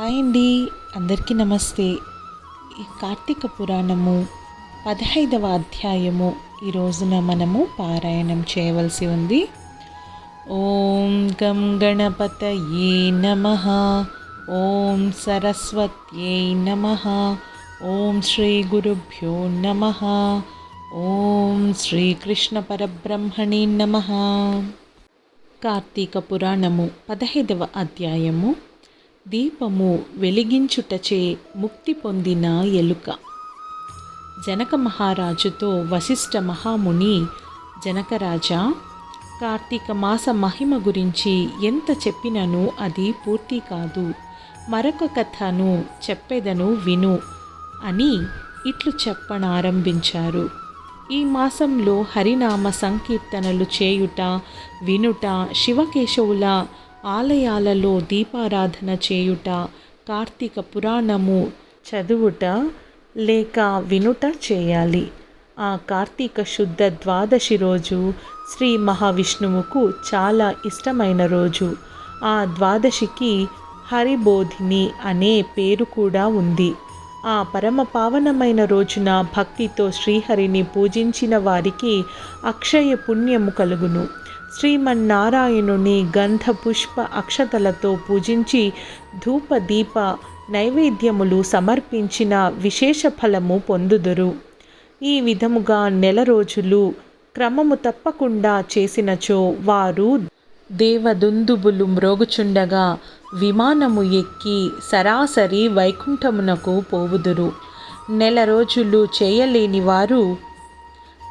Hi అండి అందరికీ నమస్తే. ఈ కార్తీక పురాణము పదహైదవ అధ్యాయము. ఈ రోజున మనము పారాయణం చేయవలసి ఉంది. ఓం గం గణపతయే నమ. ఓం సరస్వత్యై నమ. ఓం శ్రీ గురుభ్యో నమ. ఓం శ్రీకృష్ణ పరబ్రహ్మణే నమ. కార్తీక పురాణము పదహైదవ అధ్యాయము. దీపము వెలిగించుటచే ముక్తి పొందిన ఎలుక. జనక మహారాజుతో వశిష్ఠ మహాముని జనకరాజా కార్తీక మాస మహిమ గురించి ఎంత చెప్పినను అది పూర్తి కాదు. మరొక కథను చెప్పేదను విను అని ఇట్లు చెప్పనారంభించారు. ఈ మాసంలో హరినామ సంకీర్తనలు చేయుట వినుట శివకేశవుల ఆలయాలలో దీపారాధన చేయుట కార్తీక పురాణము చదువుట లేక వినుట చేయాలి. ఆ కార్తీక శుద్ధ ద్వాదశి రోజు శ్రీ మహావిష్ణువుకు చాలా ఇష్టమైన రోజు. ఆ ద్వాదశికి హరిబోధిని అనే పేరు కూడా ఉంది. ఆ పరమ పావనమైన రోజున భక్తితో శ్రీహరిని పూజించిన వారికి అక్షయ పుణ్యము కలుగును. శ్రీమన్నారాయణుని గంధ పుష్ప అక్షతలతో పూజించి ధూప దీప నైవేద్యములు సమర్పించిన విశేష ఫలము పొందుదురు. ఈ విధముగా నెల రోజులు క్రమము తప్పకుండా చేసినచో వారు దేవదుందుబులు మ్రోగుచుండగా విమానము ఎక్కి సరాసరి వైకుంఠమునకు పోవుదురు. నెల రోజులు చేయలేని వారు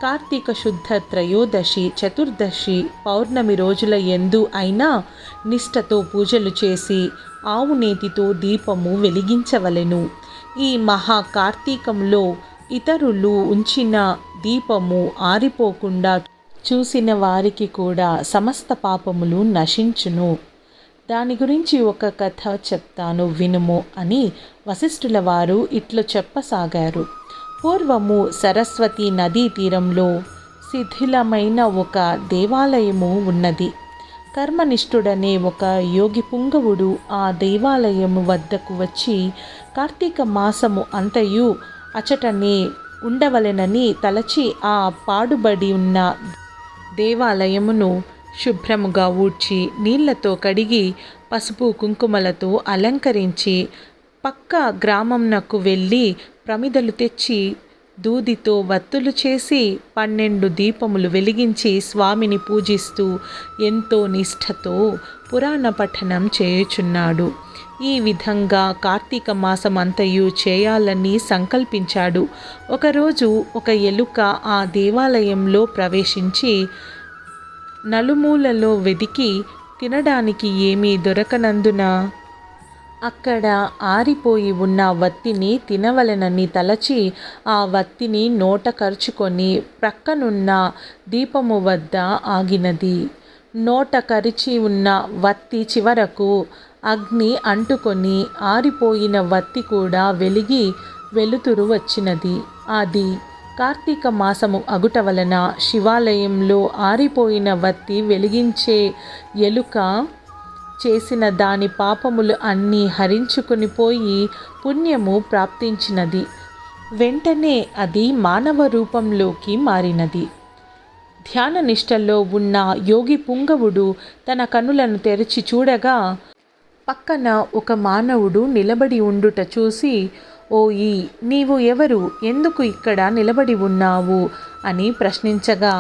కార్తీక శుద్ధ త్రయోదశి చతుర్దశి పౌర్ణమి రోజుల ఎందు అయినా నిష్టతో పూజలు చేసి ఆవు నేతితో దీపము వెలిగించవలెను. ఈ మహా కార్తీకంలో ఇతరులు ఉంచిన దీపము ఆరిపోకుండా చూసిన వారికి కూడా సమస్త పాపములు నశించును. దాని గురించి ఒక కథ చెప్తాను వినుము అని వశిష్ఠుల వారు ఇట్లు చెప్పసాగారు. పూర్వము సరస్వతి నదీ తీరంలో శిథిలమైన ఒక దేవాలయము ఉన్నది. కర్మనిష్ఠుడనే ఒక యోగి పుంగవుడు ఆ దేవాలయము వద్దకు వచ్చి కార్తీక మాసము అంతయు అచటనే ఉండవలెనని తలచి ఆ పాడుబడి ఉన్న దేవాలయమును శుభ్రముగా ఊడ్చి నీళ్ళతో కడిగి పసుపు కుంకుమలతో అలంకరించి పక్క గ్రామంనకు వెళ్ళి ప్రమిదలు తెచ్చి దూదితో వత్తులు చేసి పన్నెండు దీపములు వెలిగించి స్వామిని పూజిస్తూ ఎంతో నిష్ఠతో పురాణ పఠనం చేయుచున్నాడు. ఈ విధంగా కార్తీక మాసం అంతయు చేయాలని సంకల్పించాడు. ఒకరోజు ఒక ఎలుక ఆ దేవాలయంలో ప్రవేశించి నలుమూలలో వెదికి తినడానికి ఏమీ దొరకనందున అక్కడ ఆరిపోయి ఉన్న వత్తిని తినవలెనని తలచి ఆ వత్తిని నోట కరుచుకొని ప్రక్కనున్న దీపము వద్ద ఆగినది. నోట కరిచి ఉన్న వత్తి చివరకు అగ్ని అంటుకొని ఆరిపోయిన వత్తి కూడా వెలిగి వెలుతురు వచ్చినది. అది కార్తీక మాసము అగుట వలన శివాలయంలో ఆరిపోయిన వత్తి వెలిగించే ఎలుక చేసిన దాని పాపములు అన్నీ హరించుకుని పోయి పుణ్యము ప్రాప్తించినది. వెంటనే అది మానవ రూపంలోకి మారినది. ధ్యాన నిష్టల్లో ఉన్న యోగి పుంగవుడు తన కనులను తెరిచి చూడగా పక్కన ఒక మానవుడు నిలబడి ఉండుట చూసి ఓయి నీవు ఎవరు? ఎందుకు ఇక్కడ నిలబడి ఉన్నావు అని ప్రశ్నించగా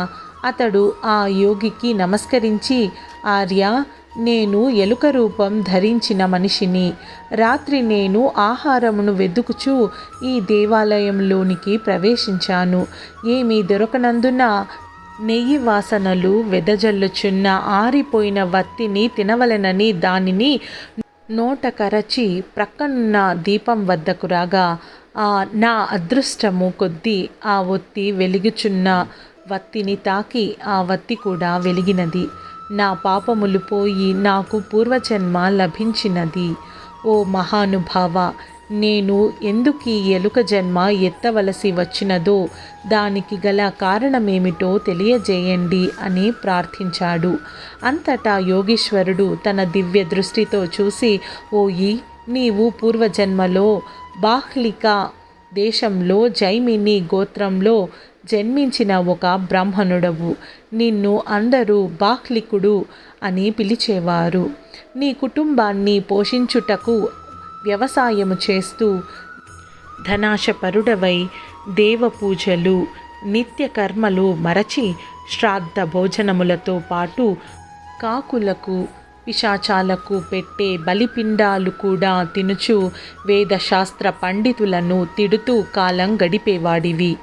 అతడు ఆ యోగికి నమస్కరించి ఆర్య నేను ఎలుక రూపం ధరించిన మనిషిని. రాత్రి నేను ఆహారమును వెతుకుచూ ఈ దేవాలయంలోనికి ప్రవేశించాను. ఏమీ దొరకనందున నెయ్యి వాసనలు వెదజల్లుచున్న ఆరిపోయిన వత్తిని తినవలెనని దానిని నోట కరచి ప్రక్కనున్న దీపం వద్దకు రాగా ఆ నా అదృష్టము కొద్దీ ఆ ఒత్తి వెలుగుచున్న వత్తిని తాకి ఆ వత్తి కూడా వెలిగినది. నా పాపములు పోయి నాకు పూర్వజన్మ లభించినది. ఓ మహానుభావ నేను ఎందుకు ఈ ఎలుక జన్మ ఎత్తవలసి వచ్చినదో దానికి గల కారణమేమిటో తెలియజేయండి అని ప్రార్థించాడు. అంతటా యోగీశ్వరుడు తన దివ్య దృష్టితో చూసి ఓయి నీవు పూర్వజన్మలో బాహ్లిక దేశంలో జైమిని గోత్రంలో జన్మించిన ఒక బ్రాహ్మణుడవు. నిన్ను అందరూ బాహ్లికుడు అని పిలిచేవారు. నీ కుటుంబాన్ని పోషించుటకు వ్యవసాయము చేస్తూ ధనాశపరుడవై దేవపూజలు నిత్య కర్మలు మరచి శ్రాద్ధ భోజనములతో పాటు కాకులకు పిశాచాలకు పెట్టే బలిపిండాలు కూడా తినుచు వేదశాస్త్ర పండితులను తిడుతూ కాలం గడిపేవాడివి.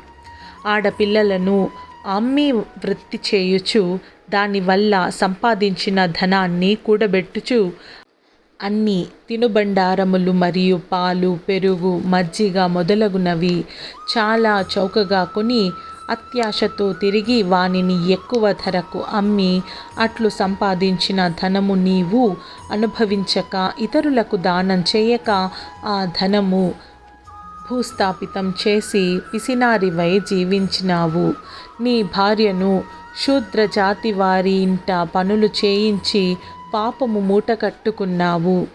ఆడపిల్లలను అమ్మి వృత్తి చేయుచు దానివల్ల సంపాదించిన ధనాన్ని కూడబెట్టుచు. అన్ని తినుబండారములు మరియు పాలు పెరుగు మజ్జిగ మొదలగునవి చాలా చౌకగా కొని అత్యాశతో తిరిగి వానిని ఎక్కువ ధరకు అమ్మి అట్లు సంపాదించిన ధనము నీవు అనుభవించక ఇతరులకు దానం చేయక ఆ ధనము భూస్థాపితం చేసి పిసినారివై జీవించినావు. నీ భార్యను శూద్ర జాతి వారి ఇంట పనులు చేయించి పాపము మూట కట్టుకున్నావు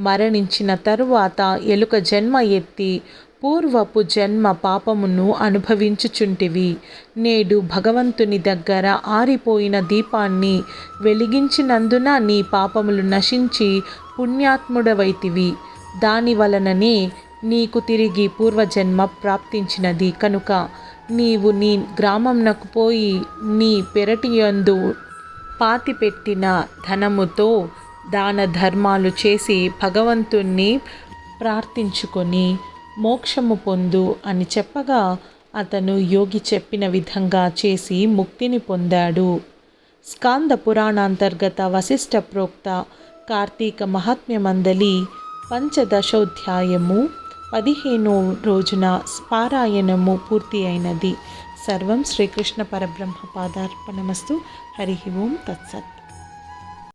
మరణించిన తరువాత ఎలుక జన్మ ఎత్తి పూర్వపు జన్మ పాపమును అనుభవించుచుంటివి. నేడు భగవంతుని దగ్గర ఆరిపోయిన దీపాన్ని వెలిగించినందున నీ పాపములు నశించి పుణ్యాత్ముడవైతివి. దాని వలననే నీకు తిరిగి పూర్వజన్మ ప్రాప్తించినది కనుక నీవు నీ గ్రామంనకు పోయి నీ పెరటియందు పాతిపెట్టిన ధనముతో దాన ధర్మాలు చేసి భగవంతుణ్ణి ప్రార్థించుకొని మోక్షము పొందు అని చెప్పగా అతను యోగి చెప్పిన విధంగా చేసి ముక్తిని పొందాడు. స్కాంద పురాణాంతర్గత వశిష్ఠ ప్రోక్త కార్తీక మహాత్మ్యమందలి పంచదశోధ్యాయము పదిహేనో రోజున పారాయణము పూర్తి అయినది. సర్వం శ్రీకృష్ణ పరబ్రహ్మ పాదార్పణమస్తు. హరి ఓం తత్సత్.